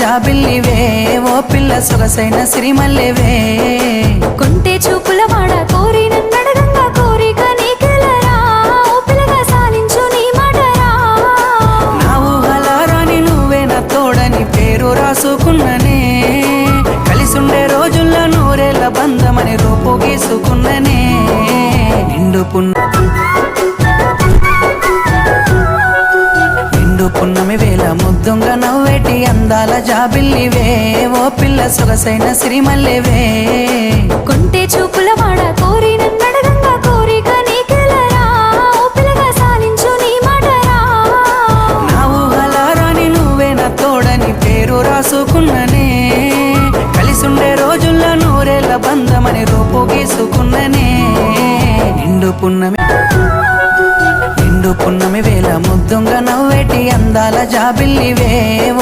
జాబిల్లివే. ఓ పిల్ల సొగసైన సిరిమల్లెవే. కొంటే చూపుల వాడ కోరి నన్నడగంగా కోరిక నీకెలరా? ఓ పిల్లగా సాలించు నీ మాటరా? నా ఊహలారాని నువ్వే నా తోడని పేరు రాసుకున్ననే. కలిసుండే రోజుల్లో నూరేళ్ళ బంధమని రూపు గీసుకున్ననే. జాబిల్లివే ఓ పిల్ల సొగసైన సిరిమల్లెవే. కొంటే చూపుల వాడ కోరి నన్నడగంగా కోరిక నీకెలరా ఓ పిల్లగా సాలించు నీ మాటరా. నా ఊహలారాని నువ్వే నా తోడని పేరు రాసుకున్ననే. కలిసుండే రోజుల్లో నూరేళ్ళ బంధమని రూపు గీసుకున్ననే. నిండు పున్నమి నిండు పున్నమి వేల ముద్దుంగ నవ్వేటి అందాల జాబిల్లివే.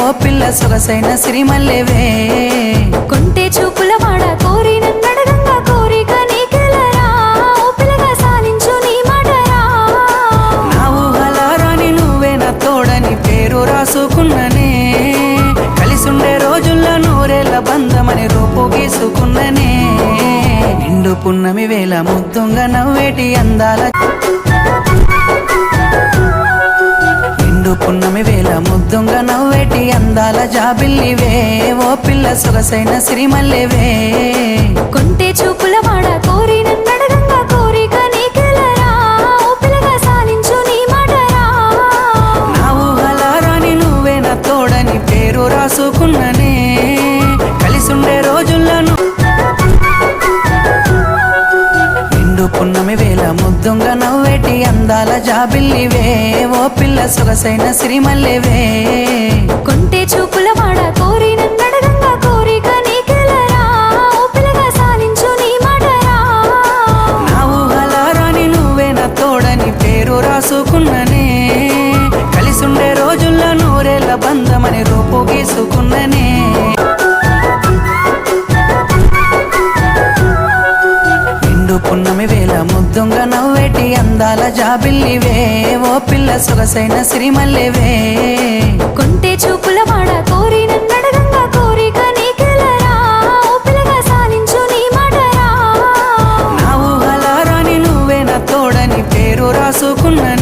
ఓ పిల్ల సొగసైన సిరిమల్లెవే? కొంటే చూపుల వాడ కోరి నన్నడగంగా కోరిక నీకెలరా? ఓ పిల్లగా సాలించు నీ మాటరా? నా ఊహలారాని నువ్వే నా తోడని పేరు రాసుకున్ననే. కలిసుండే రోజుల్లో నూరేళ్ళ బంధమని రూపు గీసుకున్ననే. నిండు పున్నమి వేల ముద్దుంగ నవ్వేటి అందాల నిండు పున్నమి అందాల జాబిల్లివే ఓ పిల్ల సొగసైన సిరిమల్లెవే కొంటే చూపుల వాడ కోరి నన్నడగంగా కోరిక నీకెలరా? ఓ పిల్లగా సాలించు నీ మాటరా? నా ఊహలారాని నువ్వే నా తోడని పేరు రాసుకున్ననే. కలిసుండే నిండు పున్నమి ముద్దుంగ నవ్వేటి అందాల జాబిల్లివే ఓ పిల్ల సొగసైన సిరిమల్లెవే ముద్దుంగ నవ్వేటి అందాల జాబిల్లివే. ఓ పిల్ల సొగసైన సిరిమల్లివే. కొంటే చూపుల వాడ కోరిన కోరిక నీకెలరా? నా నువ్వే నా తోడని పేరు రాసుకున్న